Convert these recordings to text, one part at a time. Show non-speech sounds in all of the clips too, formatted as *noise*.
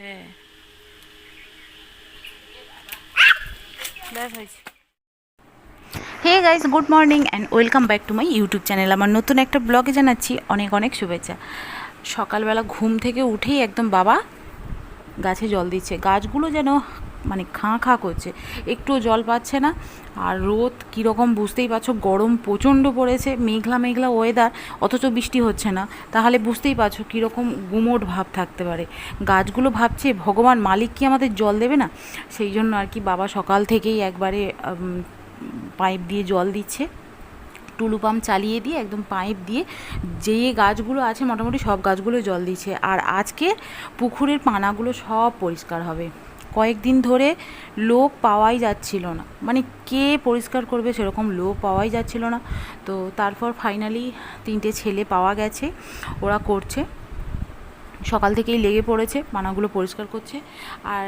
হ্যাঁ। Hey guys good morning and welcome back to my YouTube channel আমার নতুন একটা ব্লগে জানাচ্ছি অনেক অনেক শুভেচ্ছা। সকালবেলা ঘুম থেকে উঠেই একদম বাবা গাছে জল দিচ্ছে। গাছগুলো যেন মানে খাঁ খাঁ করছে। একটুও জল পাচ্ছে না। আর রোদ কীরকম বুঝতেই পারছ, গরম প্রচণ্ড পড়েছে, মেঘলা মেঘলা ওয়েদার অথচ বৃষ্টি হচ্ছে না। তাহলে বুঝতেই পারছ কীরকম গুমোট ভাব থাকতে পারে। গাছগুলো ভাবছে, ভগবান মালিক কি আমাদের জল দেবে না? সেই জন্য আর কি বাবা সকাল থেকেই একবারে পাইপ দিয়ে জল দিচ্ছে। টুলু পাম্প চালিয়ে দিয়ে, একদম পাইপ দিয়ে যে গাছগুলো আছে, মোটামুটি সব গাছগুলো জল দিচ্ছে। আর আজকে পুকুরের পানাগুলো সব পরিষ্কার হবে। কয়েকদিন ধরে লোক পাওয়াই যাচ্ছিল না। মানে কে পরিষ্কার করবে সেরকম লোক পাওয়াই যাচ্ছিল না। তো তারপর ফাইনালি তিনটে ছেলে পাওয়া গেছে, ওরা করছে। সকাল থেকেই লেগে পড়েছে, পানাগুলো পরিষ্কার করছে। আর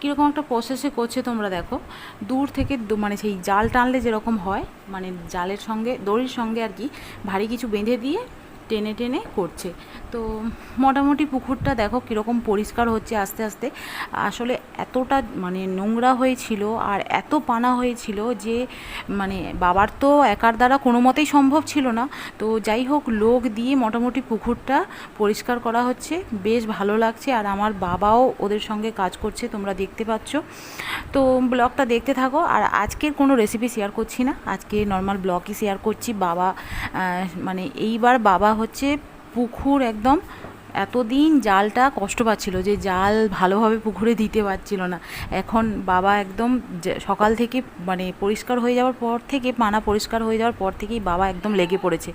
কীরকম একটা প্রসেসে করছে তোমরা দেখো, দূর থেকে মানে সেই জাল টানলে যেরকম হয় মানে জালের সঙ্গে, দড়ির সঙ্গে আর কি, ভারী কিছু বেঁধে দিয়ে টেনে টেনে করছে। তো মোটামুটি পুকুরটা দেখো কীরকম পরিষ্কার হচ্ছে আস্তে আস্তে। আসলে এতটা মানে নোংরা হয়েছিল আর এত পানা হয়েছিল যে মানে বাবার তো একার দ্বারা কোনো মতেই সম্ভব ছিল না। তো যাই হোক, লোক দিয়ে মোটামুটি পুকুরটা পরিষ্কার করা হচ্ছে। বেশ ভালো লাগছে আর আমার বাবাও ওদের সঙ্গে কাজ করছে, তোমরা দেখতে পাচ্ছ। তো ব্লগটা দেখতে থাকো আর আজকের কোনো রেসিপি শেয়ার করছি না। আজকে নর্মাল ব্লগই শেয়ার করছি। বাবা মানে এইবার বাবা হচ্ছে পুকুর একদম এতদিন জালটা কষ্ট পাচ্ছিল যে জাল ভালোভাবে পুকুরে দিতে পারছিল না। এখন বাবা একদম সকাল থেকে মানে পরিষ্কার হয়ে যাওয়ার পর থেকে পানা পরিষ্কার হয়ে যাওয়ার পর থেকেই বাবা একদম লেগে পড়েছে।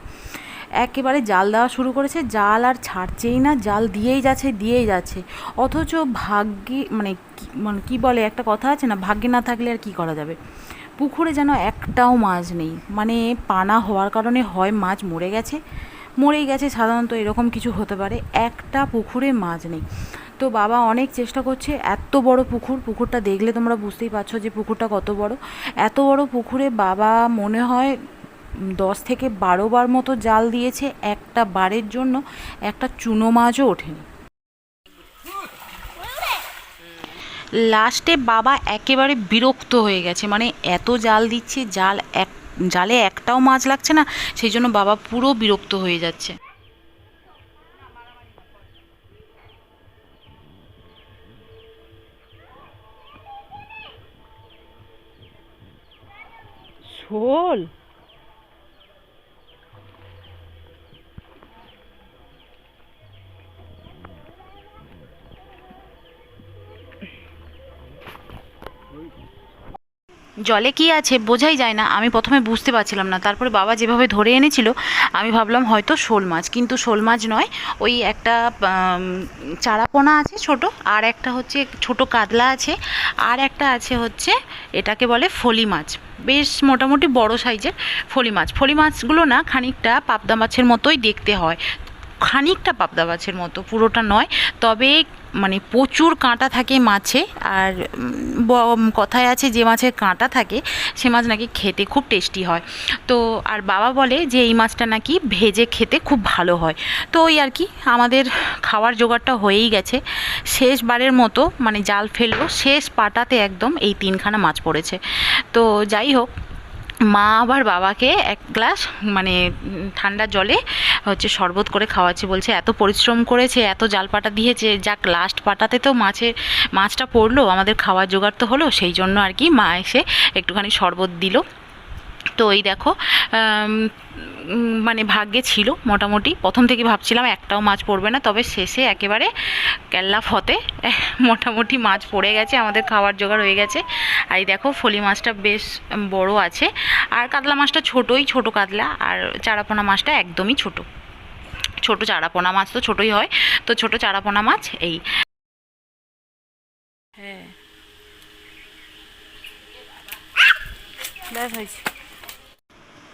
একেবারে জাল দেওয়া শুরু করেছে, জাল আর ছাড়ছেই না, জাল দিয়েই যাচ্ছে দিয়েই যাচ্ছে। অথচ ভাগ্যে মানে মানে কি বলে একটা কথা আছে না, ভাগ্যে না থাকলে আর কি করা যাবে? পুকুরে যেন একটাও মাছ নেই। মানে পানা হওয়ার কারণে হয় মাছ মরে গেছে। মরেই গেছে, সাধারণত এরকম কিছু হতে পারে। একটা পুকুরে মাছ নেই। তো বাবা অনেক চেষ্টা করছে, এত বড় পুকুর, পুকুরটা দেখলে তোমরা বুঝতেই পারছ যে পুকুরটা কত বড়। এত বড় পুকুরে বাবা মনে হয় দশ থেকে বারো বার মতো জাল দিয়েছে একটা বারের জন্য, একটা চুনো মাছও ওঠেনি। লাস্টে বাবা একেবারে বিরক্ত হয়ে গেছে মানে এত জাল দিচ্ছে, জাল এক জালে একটাও মাছ লাগছে না সেই জন্য বাবা পুরো বিরক্ত হয়ে যাচ্ছে। শোল জলে কি আছে বোঝাই যায় না। আমি প্রথমে বুঝতে পারছিলাম না। তারপরে বাবা যেভাবে ধরে এনেছিল, আমি ভাবলাম হয়তো শোল মাছ। কিন্তু শোল মাছ নয়, ওই একটা চারাপোনা আছে ছোট, আর একটা হচ্ছে ছোট কাতলা আছে, আর একটা আছে হচ্ছে এটাকে বলে ফলি মাছ। বেশ মোটামুটি বড় সাইজের ফলি মাছ। ফলি মাছগুলো না খানিকটা পাবদা মাছের মতোই দেখতে হয়। খানিকটা পাবদা মাছের মতো, পুরোটা নয়। তবে মানে প্রচুর কাঁটা থাকে মাছে, আর কথায় আছে যে মাছের কাঁটা থাকে, সে মাছ নাকি খেতে খুব টেস্টি হয়। তো, আর বাবা বলে যে এই মাছটা নাকি ভেজে খেতে খুব ভালো হয়। তো ওই আর কি, আমাদের খাওয়ার জোগাড়টা হয়েই গেছে। শেষবারের মতো মানে জাল ফেলল, শেষ পাটাতে একদম এই তিনখানা মাছ পড়েছে। তো যাই হোক, মা আবার বাবাকে এক গ্লাস মানে ঠান্ডা জলে হচ্ছে শরবত করে খাওয়াচ্ছে, বলছে এত পরিশ্রম করেছে, এত জাল পাটা দিয়েছে, যাক লাস্ট পাটাতে তো মাছে, মাছটা পড়ল, আমাদের খাওয়ার জোগাড় তো হলো, সেই জন্য আর কি মা এসে একটুখানি শরবত দিল। তো এই দেখো মানে ভাগ্যে ছিল মোটামুটি। প্রথম থেকে ভাবছিলাম একটাও মাছ পড়বে না, তবে শেষে একেবারে কেল্লা ফতে *laughs* মোটামুটি মাছ পড়ে গেছে, আমাদের খাওয়ার জোগাড় হয়ে গেছে। আর এই দেখো, ফলি মাছটা বেশ বড় আছে। আর কাতলা মাছটা ছোটোই, ছোট কাতলা, আর চারাপোনা মাছটা একদমই ছোট। ছোট চারাপোনা মাছ তো ছোটই হয়, তো ছোট চারাপোনা মাছ এই। হ্যাঁ। হয়েছে।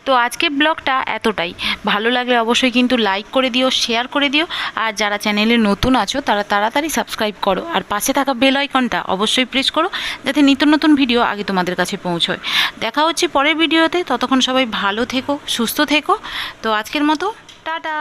তো আজকের ব্লগটা এতটাই। ভালো লাগলে অবশ্যই কিন্তু লাইক করে দিও শেয়ার করে দিও, আর যারা চ্যানেলে নতুন আছো, তারা তাড়াতাড়ি সাবস্ক্রাইব করো। আর পাশে থাকা বেল আইকনটা অবশ্যই প্রেস করো, যাতে নিত্য নতুন ভিডিও আগে তোমাদের কাছে পৌঁছয়। দেখা হচ্ছে পরের ভিডিওতে ততক্ষণ সবাই ভালো থেকো, সুস্থ থেকো। তো আজকের মতো, টাটা!